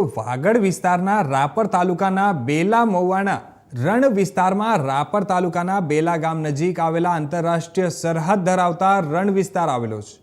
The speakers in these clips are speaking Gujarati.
વાગડ વિસ્તારના રાપર તાલુકાના બેલા મૌવાણા રણ વિસ્તારમાં રાપર તાલુકાના બેલા ગામ નજીક આવેલા આંતરરાષ્ટ્રીય સરહદ ધરાવતા રણ વિસ્તાર આવેલો છે.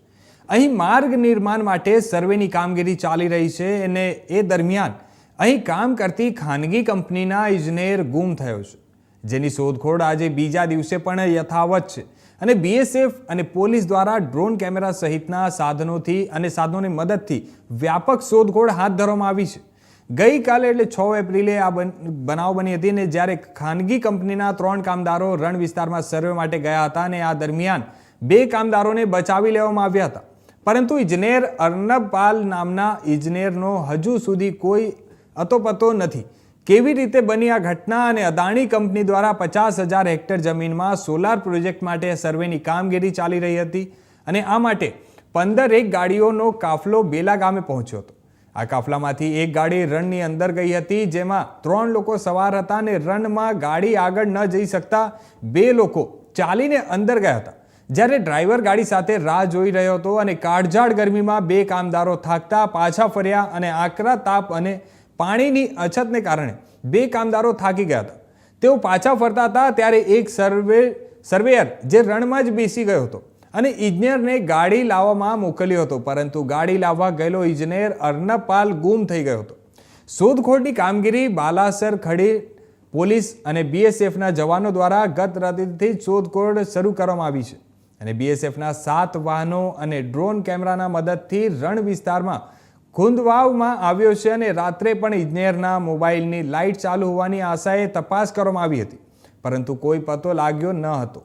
અહીં માર્ગ નિર્માણ માટે સર્વેની કામગીરી ચાલી રહી છે અને એ દરમિયાન અહીં કામ કરતી ખાનગી કંપનીના ઇજનેર ગુમ થયો છે. જેની શોધખોળ આજે બીજા દિવસે પણ યથાવત છે અને બીએસએફ અને પોલીસ દ્વારા ડ્રોન કેમેરા સહિતના સાધનોથી અને સાધનોની મદદથી વ્યાપક શોધખોળ હાથ ધરવામાં આવી છે. ગઈકાલે એટલે છ એપ્રિલે આ બન- બનાવ બની હતી ને જ્યારે ખાનગી કંપનીના ત્રણ કામદારો રણ વિસ્તારમાં સર્વે માટે ગયા હતા અને આ દરમિયાન બે કામદારોને બચાવી લેવામાં આવ્યા હતા. પરંતુ ઇજનેર અર્નબપાલ નામના ઇજનેરનો હજુ સુધી કોઈ અતોપતો નથી. કેવી રીતે બની આ ઘટના અને અદાણી કંપની દ્વારા પચાસ હજાર હેક્ટર જમીનમાં સોલાર પ્રોજેક્ટ માટે સર્વેની કામગીરી ચાલી રહી હતી અને આ માટે પંદર એક ગાડીઓનો કાફલો બેલા ગામે પહોંચ્યો હતો. આ કાફલામાંથી એક ગાડી રણની અંદર ગઈ હતી, જેમાં ત્રણ લોકો સવાર હતા અને રણમાં ગાડી આગળ ન જઈ શકતા બે લોકો ચાલીને અંદર ગયા હતા. જ્યારે ડ્રાઈવર ગાડી સાથે રાહ જોઈ રહ્યો હતો અને કાળઝાળ ગરમીમાં બે કામદારો થાકતા પાછા ફર્યા અને આકરા તાપ અને પાણીની અછતને કારણે બે કામદારો થાકી ગયા હતા. તેઓ પાછા ફરતા હતા ત્યારે એક સર્વે, સર્વેયર જે રણમાં જ બેસી ગયો હતો. અને ઇજનેરને ગાડી લાવવામાં મોકલ્યો હતો, પરંતુ ગાડી લાવવા ગયેલો ઇજનેર અર્નપાલ ગુમ થઈ ગયો હતો. શોધખોળની કામગીરી બાલાસર ખડી પોલીસ અને બીએસએફના જવાનો દ્વારા ગત રાત્રિથી શોધખોળ શરૂ કરવામાં આવી છે. અને બીએસએફના સાત વાહનો અને ડ્રોન કેમેરાના મદદથી રણ વિસ્તારમાં ખૂંદવાવમાં આવ્યો છે અને રાત્રે પણ ઇજનેરના મોબાઈલની લાઇટ ચાલુ હોવાની આશાએ તપાસ કરવામાં આવી હતી. પરંતુ કોઈ પતો લાગ્યો ન હતો.